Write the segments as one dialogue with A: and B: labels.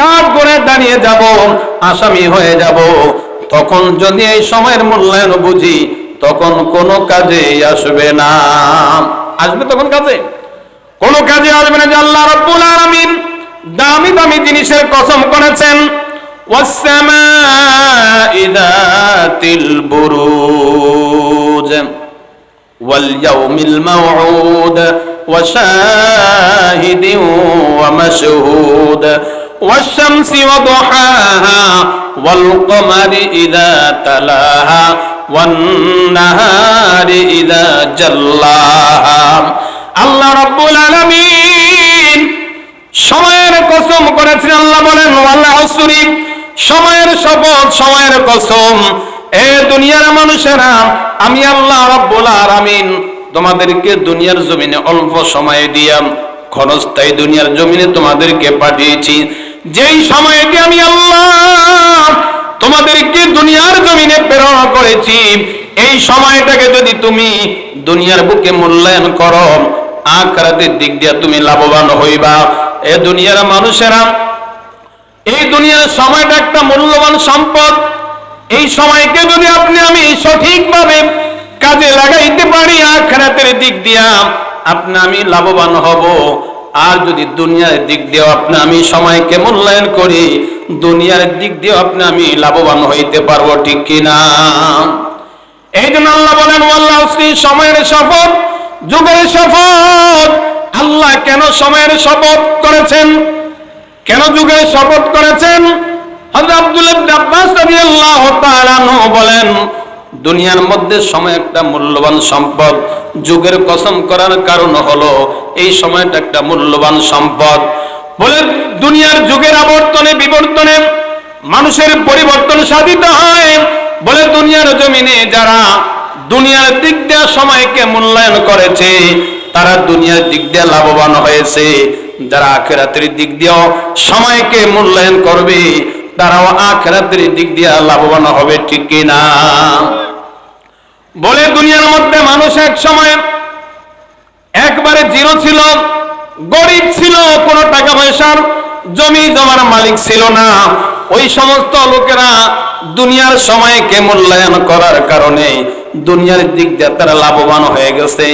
A: কাঠ করে দাঁড়িয়ে যাব আসামি হয়ে যাব তখন যদি এই সময়ের মূল্যায়ন বুঝি তখন কোনো কাজে আসবে না আসবে তখন কাজে কোন কাজে আসবে না যে আল্লাহ রাব্বুল আলামিন দামি দামি জিনিসের কসম করেছেন والسماء ذات البروج واليوم الموعود وشاهد ومشهود والشمس وضحاها والقمر إذا تلاها والنهار إذا جلاها আল্লাহ রব্বুল আলামিন সময়ের কসম করেছেন আল্লাহ বলেন আল্লাহ আসরি সময়ের শপথ সময়ের কসম এ দুনিয়ার মানুষেরা আমি আল্লাহ রব্বুল আলামিন তোমাদেরকে দুনিয়ার জমিনে অল্প সময়ে দিয়াম ক্ষণস্থায়ী দুনিয়ার জমিনে তোমাদেরকে পাঠিয়েছি যেই সময়টি আমি আল্লাহ তোমাদেরকে দুনিয়ার জমিনে প্রেরণ করেছি, এই সময়টাকে যদি তুমি দুনিয়ার বুকে মূল্যায়ন করো, আখরাতের দিক দিয়ে তুমি লাভবান হইবা। এ দুনিয়ার মানুষেরা, এই দুনিয়ার সময়টা একটা মূল্যবান সম্পদ। এই সময়কে যদি আপনি আমি সঠিকভাবে কাজে লাগাইতে পারি, আখরাতের দিক দিয়া আপনি আমি লাভবান হব। আর যদি দুনিয়ার দিক দিয়েও আপনি আমি সময়কে মূল্যায়ন করি, দুনিয়ার দিক দিয়েও আপনি আমি লাভবান হইতে পারব ঠিক কিনা? এই জন্য আল্লাহ বলেন আল্লাহ সময়ের শপথ, যুগের শপথ। আল্লাহ কেন সময়ের শপথ করেছেন? কেন যুগের শপথ করেছেন? হযরত আব্দুল্লাহ ইবনে আব্বাস রাদিয়াল্লাহু তাআলা বলেন দুনিয়ার মধ্যে সময় একটা মূল্যবান সম্পদ, যুগের কসম করার কারণ হলো এই সময়টা একটা মূল্যবান সম্পদ। বলে দুনিয়ার যুগের আবর্তনে, বিবর্তনে মানুষের পরিবর্তন সাধিত হয়। বলে দুনিয়ার জমিনে যারা দুনিয়ার দিক দিয়ে সময়কে মূল্যায়ন করেছে, তারা দুনিয়ার দিক দিয়ে লাভবান হয়েছে। যারা আখেরাতের দিক দিয়েও সময়কে মূল্যায়ন করবে তারাও আখেরাতের দিক দিয়ে লাভবান হবে, ঠিক কিনা বলে দুনিয়ার মধ্যে মানুষ এক সময় একবারে জিরো ছিল, গরিব ছিল, কোনো টাকা পয়সার জমি জমার মালিক ছিল না। ওই সমস্ত লোকেরা দুনিয়ার সময়কে মূল্যায়ন করার কারণে দুনিয়ার দিক দিয়ে তারা লাভবান হয়ে গেছে।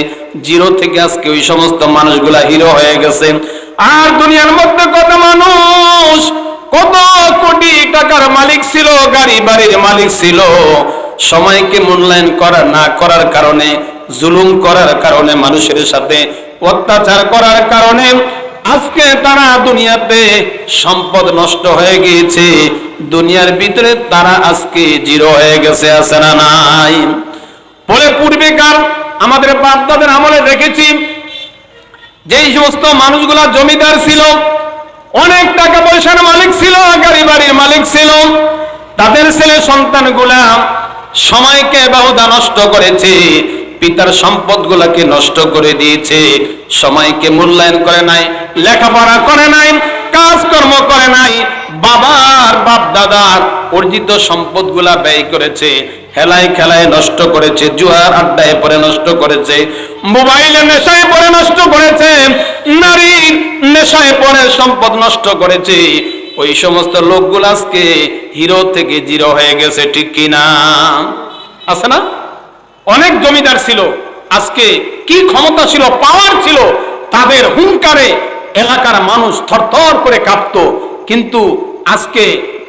A: জিরো থেকে আজকে ওই সমস্ত মানুষগুলা হিরো হয়ে গেছে। আর দুনিয়ার মধ্যে কত মানুষ কত কোটি টাকার মালিক ছিল, গাড়ি বাড়ির মালিক ছিল। সময়কে মূল্যায়ন করা না করার কারণে, জুলুম করার কারণে, মানুষের সাথে অত্যাচার করার কারণে আজকে তারা দুনিয়াতে সম্পদ নষ্ট হয়ে গিয়েছে। দুনিয়ার ভিতরে তারা আজকে জিরো হয়ে গেছে, আছে না নাই? বলে পূর্বেকার আমাদের বাপদাদের আমলে দেখেছি, যেই সমস্ত মানুষগুলা জমিদার ছিল অনেক টাকা পয়সার মালিক ছিল, গাড়ি বাড়ির মালিক ছিল। তাদের ছেলে সন্তানগুলা সময়কে বাহুদা নষ্ট করেছে, পিতার সম্পদগুলাকে নষ্ট করে দিয়েছে, সময়কে মূল্যায়ন করে নাই, লেখাপড়া করে নাই, কাজকর্ম করে নাই, বাবার বাপ দাদার অর্জিত সম্পদগুলা ব্যয় করেছে, হেলায় খেলায় নষ্ট করেছে, জুয়ার আড্ডায় পরে নষ্ট করেছে মোবাইলে নেশায় পরে নষ্ট করেছে, নারীর নেশায় পরে সম্পদ নষ্ট করেছে। ওই সমস্ত লোকগুলো আজকে হিরো থেকে জিরো হয়ে গেছে, ঠিক কিনা আছে না? অনেক জমিদার ছিল, আজকে কি ক্ষমতা ছিল পাওয়ার ছিল, তাদের হুঙ্কারে এলাকার মানুষ থরথর করে কাঁপত। কিন্তু আজকে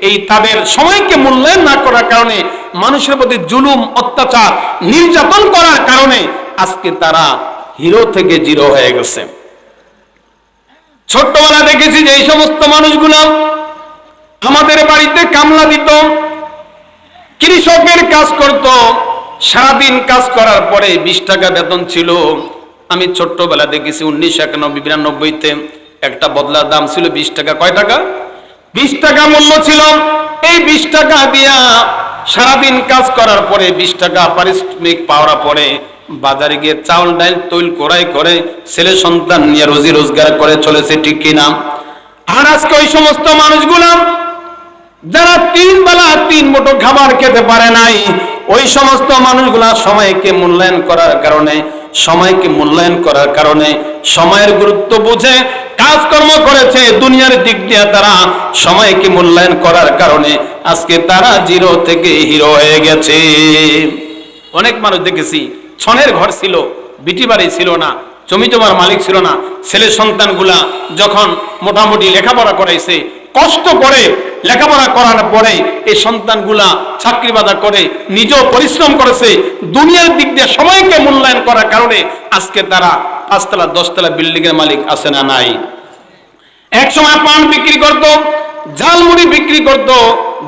A: এই তাদের সময়কে মূল্যায়ন না করার কারণে মানুষের প্রতি জুলুম, অত্যাচার, নির্যাতন করার কারণে আজকে তারা হিরো থেকে জিরো হয়ে গেছে। ছোট্টবেলা দেখেছি যে এই সমস্ত মানুষগুলো আমাদের বাড়িতে কামলা দিত, কৃষকের কাজ করত, সারাদিন কাজ করার পরে বিশ টাকা বেতন ছিল। আমি ছোট্টবেলা দেখেছি উনিশশো একানব্বই বিরানব্বইতে একটা বদলার দাম ছিল বিশ টাকা। কয় টাকা? বিশ টাকা মূল্য ছিল। এই বিশ টাকা দিয়া সারাদিন কাজ করার পরে বিশ টাকা পারিশ্রমিক পাওয়ার পরে বাজারে গিয়ে চাউল ডাল তৈল করাই করে ছেলে সন্তান নিয়ে রোজি রোজগার করে চলেছে, ঠিক কিনা আর আজকে ওই সমস্ত মানুষগুলা, যারা তিন বেলা তিন মুঠো খাবার খেতে পারে নাই, ওই সমস্ত মানুষগুলা সময়কে মূল্যায়ন করার কারণে, সময়কে মূল্যায়ন করার কারণে, সময়ের গুরুত্ব বুঝে কাজকর্ম করেছে, দুনিয়ার দিক দিয়ে তারা সময়কে মূল্যায়ন করার কারণে, আজকে তারা জিরো থেকে হিরো হয়ে গেছে। অনেক মানুষ দেখেছি ছনের ঘর ছিল, বিটি বাড়ি ছিল না, জমি জমার মালিক ছিল না। ছেলে সন্তানগুলা যখন মোটামুটি লেখাপড়া করাইছে, কষ্ট করে লেখাপড়া করার পরে এই সন্তানগুলা চাকরি বাদা করে, নিজেও পরিশ্রম করেছে, দুনিয়ার দিক দিয়ে সময়কে মূল্যায়ন করার কারণে আজকে তারা পাঁচতলা, দশতলা বিল্ডিং এর মালিক আছে না নাই। এক সময় পান বিক্রি করত জাল মুড়ি বিক্রি করত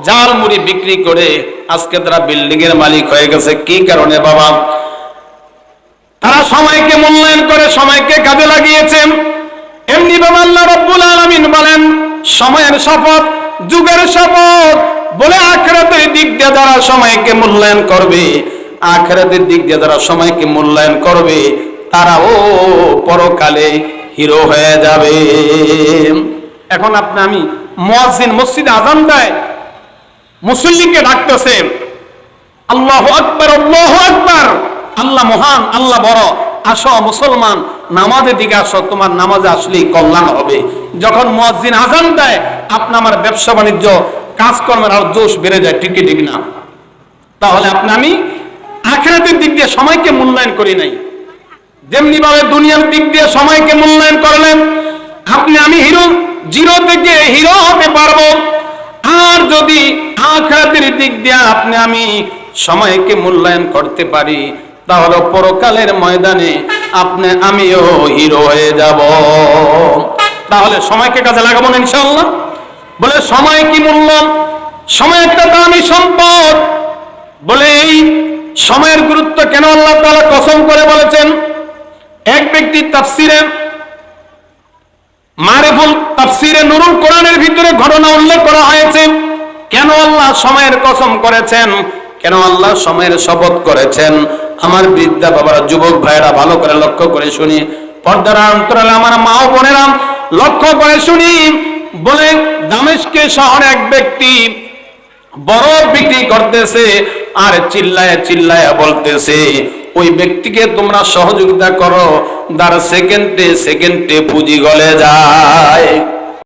A: জাল মুড়ি বিক্রি করে আজকে তারা বিল্ডিং এর মালিক হয়ে গেছে। কি কারণে বাবা? তারা সময়কে মূল্যায়ন করে সময়কে কাজে লাগিয়েছেন। এমনি বাবা আল্লাহ রব্বুল আলামিন বলেন, সময়ের শপথ যুগের শপথ বলে আখরাতের দিক দিয়ে যারা সময়কে মূল্যায়ন করবে, আখরাতের দিক দিয়ে যারা সময়কে মূল্যায়ন করবে তারা ও পরকালে হিরো হয়ে যাবে। এখন আপনি আমি মুয়াজ্জিন মসজিদ আজান দেয়, মুসল্লিকে ডাকতেছে, আল্লাহ আকবার আল্লাহ আকবার। আল্লাহ মহান, আল্লাহ বড়। আসো মুসলমান, নামাজের দিকে আসো, তোমার নামাজে আসলেই কল্যাণ হবে। যখন মুয়াজ্জিন আজান দেয়, আপনি আমার ব্যবসা বাণিজ্য, কাজকর্মের আর জোশ বেড়ে যায়, ঠিকই ঠিক না। তাহলে আপনি, আমি আখেরাতের দিক দিয়ে সময়কে মূল্যায়ন করি নাই। যেমনি ভাবে দুনিয়ার দিক দিয়ে সময়কে মূল্যায়ন করলেন, আপনি, আমি হিরো, জিরো থেকে হিরো হতে পারব। আর যদি আখরাতের দিক দিয়ে আপনি, আমি সময়কে মূল্যায়ন করতে পারি তাহলে পরকালের ময়দানে আপনি, আমিও হিরো হয়ে যাব। তাহলে সময়কে কাজে লাগাবো না ইনশাআল্লাহ? বলে, সময় কি মূল্য সময় একটা দামি সম্পদ। বলে, এই সময়ের গুরুত্ব কেন আল্লাহ তাআলা কসম করে বলেছেন? এক ব্যক্তি তাফসিরে, মারিফুল তাফসিরে নুরুল কোরআনের ভিতরে ঘটনা উল্লেখ করা হয়েছে। কেন আল্লাহ সময়ের কসম করেছেন? কেন আল্লাহ সময়ের শপথ করেছেন? আমার বিদ্যা বাবারা, যুবক ভাইরা ভালো করে লক্ষ্য করে শুনি। পর্দার অন্তরালে আমার মা ও বোনেরা লক্ষ্য করে শুনি। বলে দামেশকে শহরে এক ব্যক্তি বরফ বিক্রি করতেছে আর চিল্লায় চিল্লায় বলতেছে, ওই ব্যক্তিকে তোমরা সহযোগিতা করো। যার সেকেন্ডে সেকেন্ডে পুঁজি গলে যায়।